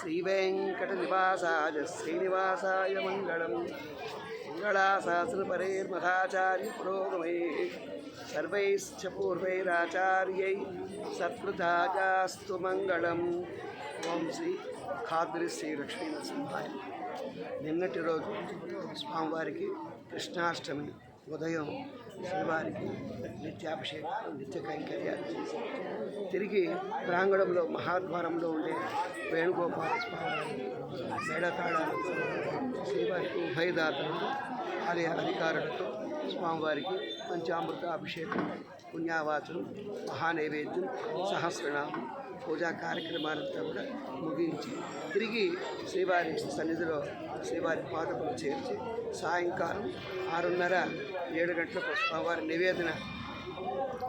శ్రీవేంకటనివాసాయ శ్రీనివాసాయ మంగళం. మంగళాశాస్త్రపరేర్మథాచార్య పురోగమై. సర్వైశ్చ పూర్వైరాచార్యై సత్కృతాచాస్తు మంగళం. ఓం శ్రీ ఖాద్రి శ్రీ లక్ష్మీ నరసింహాయ నిన్నటి రోజు స్వామివారికి కృష్ణాష్టమి. ఉదయం శ్రీవారికి నిత్యాభిషేకం నిత్య కైంకర్యాలు చేసి తిరిగి ప్రాంగణంలో మహాద్వారంలో ఉండే వేణుగోపాల స్వామి మేళతాళాలతో శ్రీవారికి ఉభయదాతలు ఆలయ అధికారులతో స్వామివారికి పంచామృత అభిషేకం పుణ్యావాచనం మహానైవేద్యం సహస్రనామం పూజా కార్యక్రమాలంతా కూడా ముగించి తిరిగి శ్రీవారి సన్నిధిలో శ్రీవారి పాదకులు చేర్చి సాయంకాలం ఆరున్నర ఏడు గంటలకు స్వామివారి నివేదన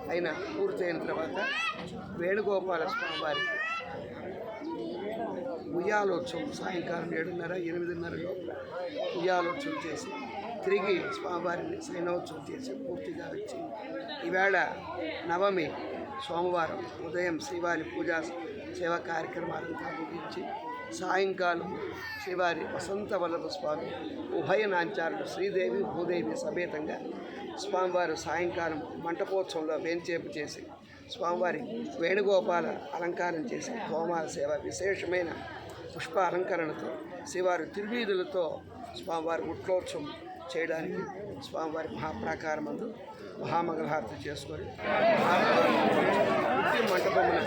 అయిన పూర్తయిన తర్వాత వేణుగోపాల స్వామివారి ఉయ్యాలోత్సవం సాయంకాలం ఏడున్నర ఎనిమిదిన్నర లోపల ఉయ్యాలోత్సవం చేసి తిరిగి స్వామివారిని సైనోత్సవం చేసి పూర్తిగా వచ్చి ఈవేళ నవమి సోమవారం ఉదయం శ్రీవారి పూజా సేవ కార్యక్రమాలను ముగించి సాయంకాలం శ్రీవారి వసంత వల్లభ స్వామి ఉభయ నాంచారులు శ్రీదేవి భూదేవి సమేతంగా స్వామివారు సాయంకాలం మంటపోత్సవంలో వేంచేపు చేసి స్వామివారి వేణుగోపాల అలంకారం చేసి హోమాల సేవ విశేషమైన పుష్ప అలంకరణతో శ్రీవారి తిరువీధులతో స్వామివారి ఉట్లోత్సవం చేయడానికి స్వామివారి మహాప్రాకారమందు మహామంగళహారతి చేసుకొని పుట్టి మంటపమున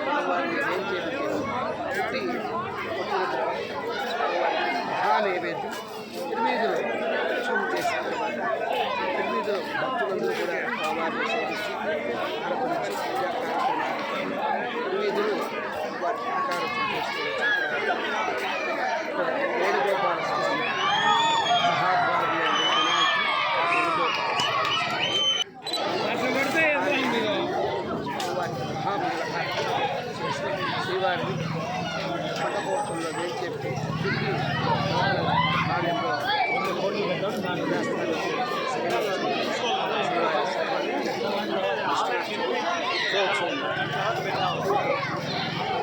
స్వామివారిని వేంచేపు పుట్టి పుట్టిన తర్వాత స్వామివారికి మహానైవేద్యం తిరువీధులు ఉత్సవం చేసిన తర్వాత తిరువీధులు భక్తులందరూ కూడా స్వామివారిని సేవించి ఆరాధించి పూజా కార్యక్రమాలు వారి ఆకారం చేసుకుని కార్యకర్తలుగా వేచేపి చుట్టూ కార్యంలో వంద కోట్లు పెట్టడం దాని నేస్తాను Thank you.